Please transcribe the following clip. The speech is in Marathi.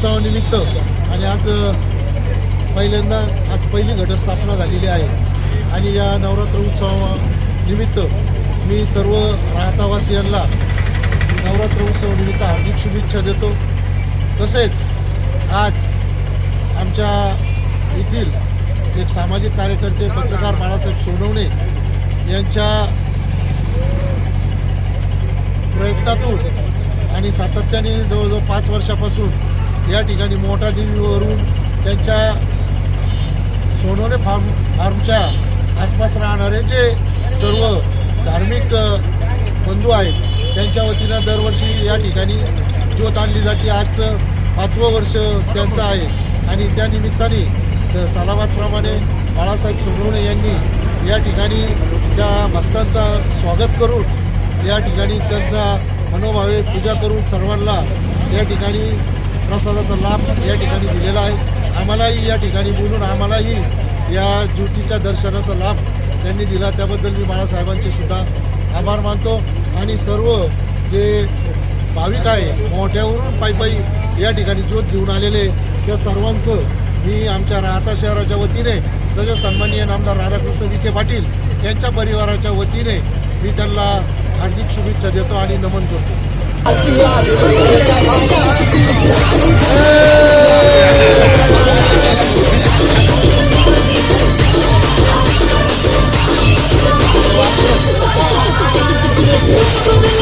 उत्सवानिमित्त आणि आज पहिल्यांदा आज पहिली घटस्थापना झालेली आहे. आणि या नवरात्र उत्सवानिमित्त मी सर्व राहतावासियांना नवरात्र उत्सवानिमित्त हार्दिक शुभेच्छा देतो. तसेच आज आमच्या येथील एक सामाजिक कार्यकर्ते पत्रकार बाळासाहेब सोनवणे यांच्या प्रयत्नातून आणि सातत्याने जवळजवळ पाच वर्षापासून या ठिकाणी मोठा देवीवरून त्यांच्या सोनोने फार्म फार्मच्या आसपास राहणारे जे सर्व धार्मिक बंधू आहेत त्यांच्या वतीनं दरवर्षी या ठिकाणी ज्योत आणली जाते. आजचं पाचवं वर्ष त्यांचं आहे आणि त्या निमित्ताने बाळासाहेब सोनवणे यांनी या ठिकाणी त्या भक्तांचा स्वागत करून या ठिकाणी त्यांचा मनोभावे पूजा करून सर्वांना या ठिकाणी प्रसादाचा लाभ या ठिकाणी दिलेला आहे. आम्हालाही या ठिकाणी बोलून आम्हालाही या ज्योतीच्या दर्शनाचा लाभ त्यांनी दिला. त्याबद्दल मी बाळासाहेबांचे सुद्धा आभार मानतो. आणि सर्व जे भाविक आहे मोठ्यावरून पायी या ठिकाणी ज्योत घेऊन आलेले त्या सर्वांचं मी आमच्या राहता शहराच्या वतीने तसेच सन्माननीय नामदार राधाकृष्ण विखे पाटील यांच्या परिवाराच्या वतीने मी त्यांना हार्दिक शुभेच्छा देतो आणि नमन करतो. Yeah.